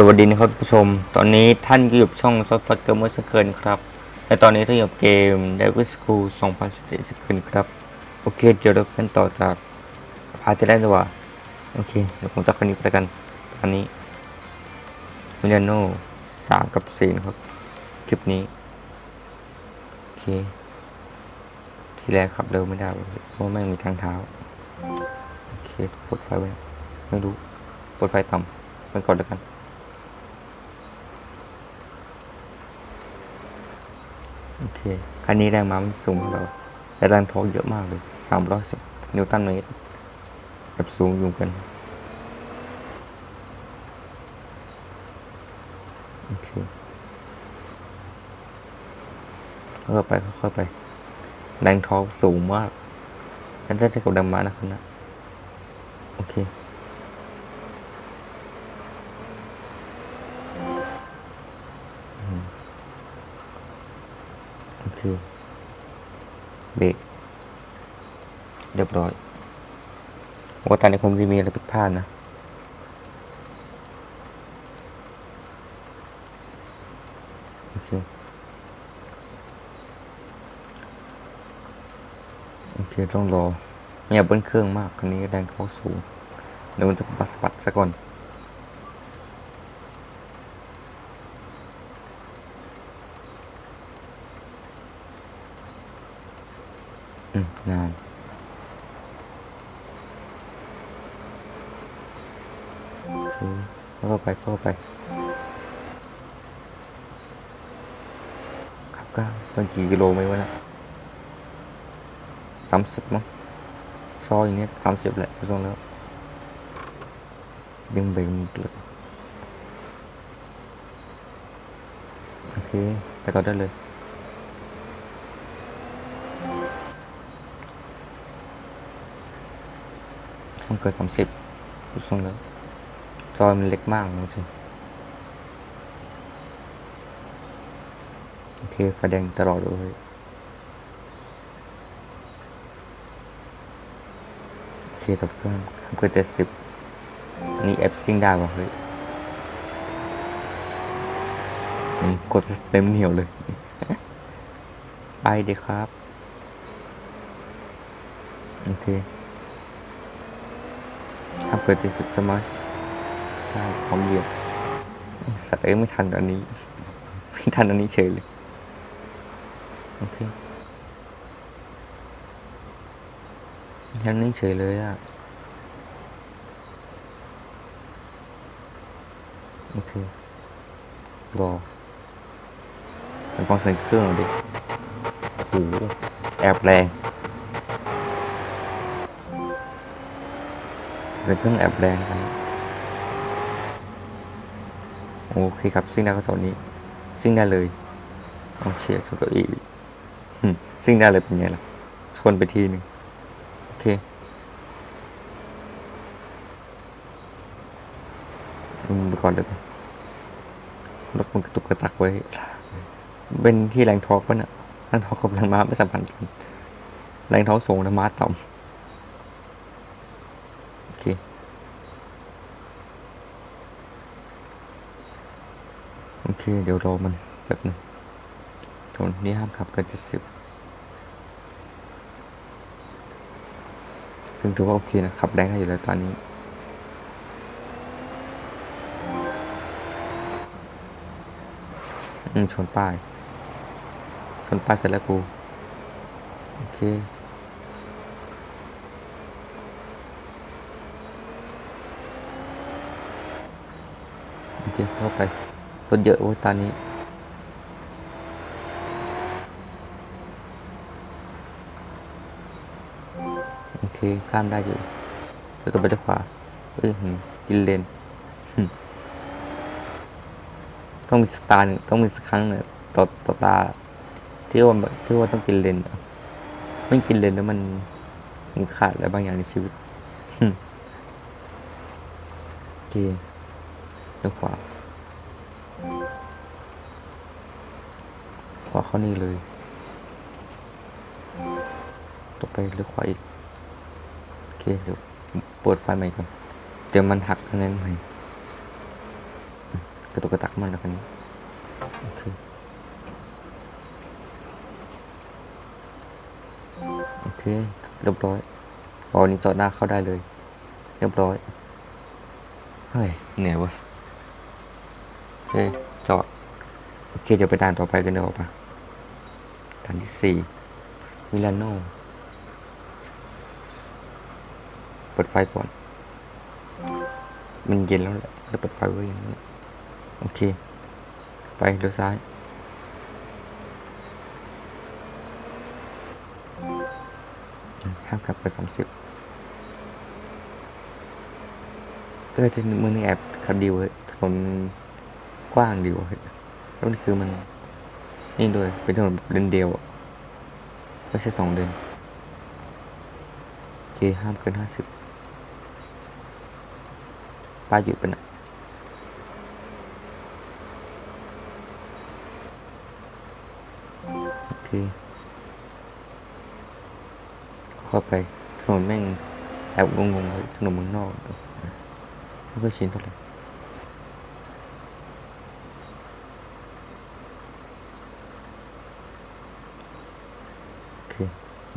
สวัสดีนะครับผู้ชม ตอนนี้ท่านอยู่ช่องซอฟต์เกมเมอร์สเกินครับและตอนนี้ท่านอยู่เกม d e v i l School 2014สเกินครับ โอเค เดี๋ยวเราเป็นต่อจากพาร์ทที่แรกดีกว่า โอเค เดี๋ยวผมตัดคนนี้ไปกัน ตอนนี้มิลานโน่สามกับสี่นะครับ คลิปนี้ โอเค ทีแรกขับเร็วไม่ได้เพราะไม่มีทางเท้า โอเคปลดไฟไว้ไม่รู้ปลดไฟต่ำไปก่อนแล้วกัน โอ เค คันนี้แรงม้ามันสูงเราแต่แรงทอร์กเยอะมากเลย310นิวตันเมตรแบบสูงอยู่กันโอเคค่อยไปค่อยไป แรงทอร์กสูงมากแล้วได้กับแรงม้านะคันนะ โอเค โอเบรกเรียบร้อยว่าตอนนี้คงจะมีอะไรผิดพลาดนะ โอเค โอเค ต้องรอไม่อยเบิ้ลเครื่องมากคันนี้แรงเขาสูงเดี๋ยวมันจะบัสบัดซะก่อน อืมนานโอเคแล้วก็ไปก็ไปขับก้าวตั้งกี่กิโลไหมวะนะสามสิบมั้งซอยเนี้ยสามสิบแหละทรงแล้วดึงเบรกมือเลยโอเค ไปต่อได้เลย มันเกิดสามสิบดูทรงแล้วจอยมันเล็กมากจริงๆโอเคไฟแดงตลอดเลยโอเคตับเครื่องเกิดเจ็ดสิบนี่แอปซิงได้ป่ะเฮ้ยกดเต็มเหนียวเลย ไปดีครับ โอเค ห้ามเกิดเจ็ดสิบใช่ไหมใช่พร้อมเหยียบสัตว์เอ้ยไม่ทันอันนี้ ไม่ทันอันนี้เฉยเลย โอเคทันอันนี้เฉยเลยอะ โอเค รอไปฟังเสียงเครื่องดิโอ้โหแอบแรง เป็นเครื่องแอบแรงครับโอเคครับซิ่งได้ก็ตอนนี้ซิ่งได้เลยโอเคชนเก้าอี้ซิ่งได้เลยเป็นไงล่ะชนไปทีหนึ่งโอเคอืมไปก่อนเลยรถมันกระตุกกระตักไว้ เป็นที่แรงทอร์กป่ะน่ะแรงทอร์กกับแรงม้าไม่สัมพันธ์กันแรงทอร์กสูงแรงม้าต่ำโอเค โอ เค เดี๋ยวรอมันแป๊บหนึงโทนนี่ห้ามขับเกินเจ็ดสิบซึ่งถือว่าโอเคนะขับแรงได้อยู่แล้วตอนนี้ อืมชนป้ายชนป้ายเสร็จแล้วกู โอเคโอเคเข้าไป รถเยอะโอ้ยตอนนี้ โอเค ข้ามได้อยู่แล้วต่อไปด้านขวาเอ้ยหืมกินเลน ต้องมีสตาร์หนึ่งต้องมีสักครั้งหนึ่งต่อต่อตา ที่ว่าที่ว่าต้องกินเลนไม่กินเลนแล้วมันมันขาดอะไรบางอย่างในชีวิตโอเคด้านขวา ขวาเข้านี่เลย ต่อไปเลี้ยวขวาอีก โอเค เดี๋ยวเปิดไฟใหม่ก่อน เดี๋ยวมันหักคะแนใหม่ระตุกกระตักมันแล้วคันนี้ โอเค โอเค เรียบร้อยพอนี้จอดหน้าเข้าได้เลย เรียบร้อย เฮ้ยเหนื่อยวะโอเคจอดโอเคเดี๋ยวไปด่านต่อไปกันเดี๋ยวปะด่า นที่สี่มิลานโนเปิดไฟก่อน มันเย็นแล้วแหละแล้วเปิดไฟไว้อย่างนี้โอเค ไปเลี้ยวซ้าย ห้ามกลับไปสามสิบเออที่มือนี่แอบขับดีเว้ยถนนกว้างดีเว้ยแล้วมันคือมัน นี่ด้วยเป็นถนนเดินเดียวไม่ใช่สองเลนโอเคห้ามเกินห้าสิบป้ายหยุดไปนะโอเคเข้าไปถนนแม่งแอบงงๆเลยถนนเมืองนอกไม่ค่อยชินเท่าไหร่โอเค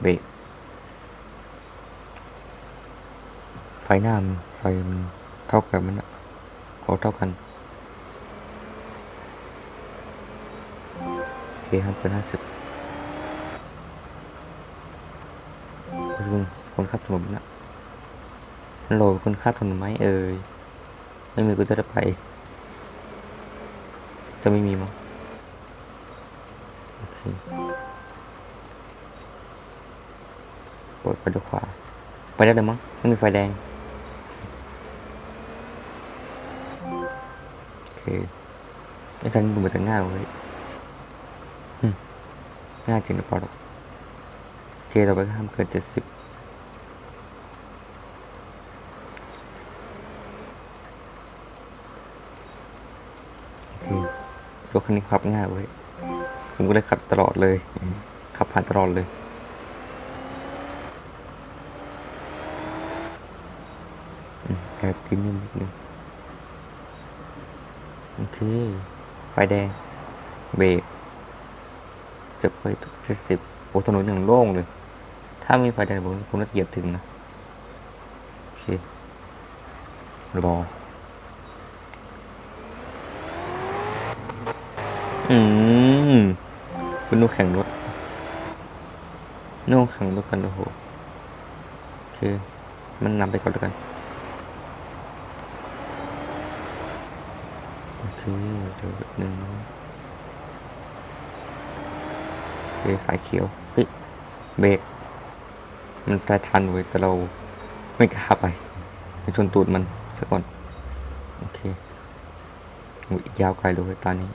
เบรกไฟหน้ามันไฟมันเท่ากันมันอะเขาเท่ากันโอเคห้ามเกินห้าสิบคุณคนขับถนนนะฮัลโหลคนขับถนนไหมเอ่ยไม่มีก็จะได้ไป จะไม่มีมั้งโอเค เปิดไฟด้วยขวา ไปได้เลยมั้งไม่มีไฟแดง โอเคไอ้ทันดูเหมือนจะง่ายเว้ยง่ายจริงหรือเปล่าหรโอเคต่อไปห้ามเกินเจ็ดสิบโอเครถคันนี้ขับง่ายเว้ยผมก็เลยขับตลอดเลย ขับผ่านตลอดเลย อืมแอบกินนิดนึงโอเค ไฟแดง เบรกจะไปเจ็ดสิบโอ้ถนนอย่างโล่งเลย ถ้ามีไฟแดงผมผมน่าจะเหยียบถึงนะ โอเค รอ อืมเป็นนูแข่งรถนูกแข่งรถกันโอ้โห โอเค มันนำไปก่อนแล้วกัน โอ เคเดี๋ยวแบบหนึ่งนะโอเคสายเขียวเฮ้ยเบรกมันได้ทันเว้ยแต่เราไม่กล้าไปไปชนตูดมันสักก่อนโอเคอุ๊ยยาวไกลเลยตอนนี้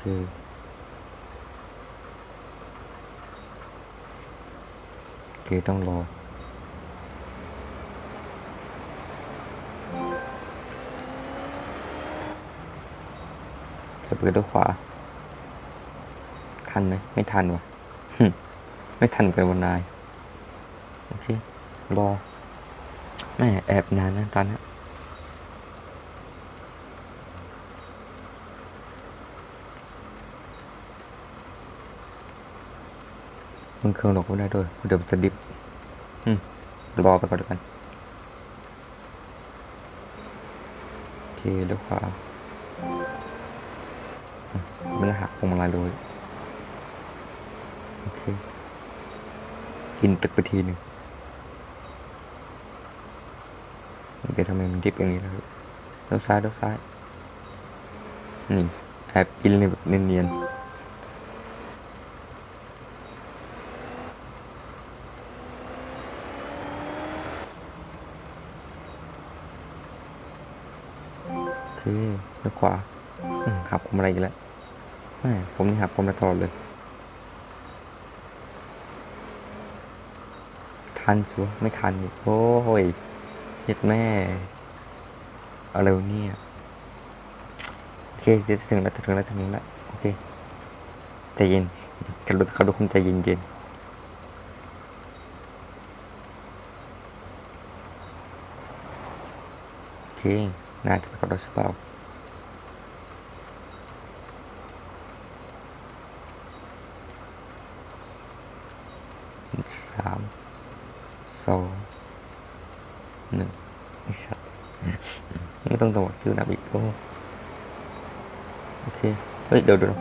คือโอเคต้องรอ จะเปิดด้วยขวา ทันไหมไม่ทันวะหึไม่ทันกันวันนาย โอเค รอ แม่แอบนานนะตอนนี้มันเครื่องหลอกไม่ได้ด้วยเดี๋ยวจะดิบรอไปก่อนแล้วกันโอเคเลี้ยวขวา มมันหักพวงมาลัยเลยโอเคกินตึกไปทีหนึ่งเดี๋ยวทำไมมันดิบอย่างนี้ล่ะครับเลี้ยวซ้ายเลี้ยวซ้าย นี่แอบกินเลยแบบเนียนๆโอเคเลี้ยวขวาหักผมอะไรอีกแล้ว ไม่ผมนี่หักผมมาตลอดเลย ทันสัวไม่ทันอีกโอ้ยยึดแม่ อะไรเนี่ย โอเคจะถึงแล้วถึงแล้วถึงแล้ว โอเค ใจเย็นกระโดดเขาดูคนใจเย็นย็นโอเค น่าจะไปกับเราสักเปล่า ไม่ต้องตรวจชื่อนับอีกโอ้โอเค เฮ้ย เดี๋ยวเดี๋ยว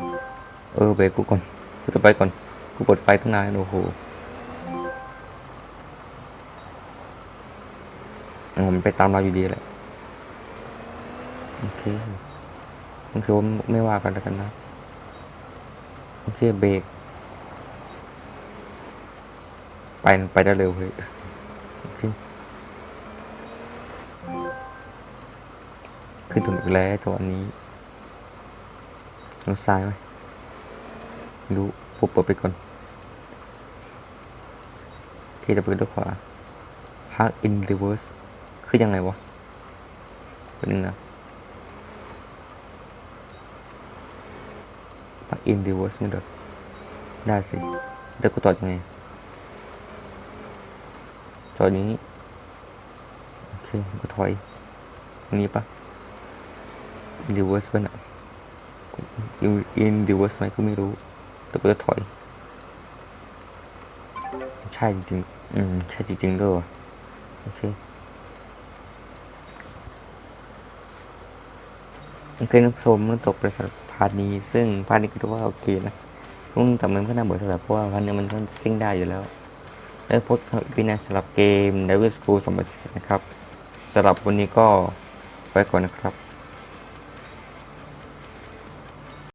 เออเบรกกูก่อน กูจะไปก่อน กูเปิดไฟตั้งนานโอ้โหมันไปตามเราอยู่ดีแหละ โอเคมันคือไม่ว่ากันแล้วกันนะ โอเคเบรกไป ไปได้เร็วเฮ้ยโอเค ขึ้นถนนอีกแล้วตัวนี้ลงซ้ายไหมไม่รู้ปุ๊บเปิดไปก่อนโอเคจะเปิดด้วยขวา Park in reverse คือยังไงวะเป็นงนะ Park in reverse นี่เด้อได้สิแต่กูต่อยังไงจอดอย่างนี้ โอเคก็ถอยตรงนี้ปะ in reverse ป่ะนะ in in reverse ไหมก็ไม่รู้ แต่ก็จะถอย ใช่จริงๆอืม ใช่จริงๆด้วยโอเคโอเคนะผู้ชมมันตกไปสำหรับพาร์ทนี้ ซึ่งพาร์ทนี้ก็ถือว่าโอเคนะซึ่งแต่มันก็น่าเบื่อเท่าไหร่เพราะว่าพาร์ทนี้มันก็ซิ่งได้อยู่แล้วแล้วพบกันอีหนะสำหรับเกม Devil School 2011นะครับสำหรับวันนี้ก็ไปก่อนนะครับ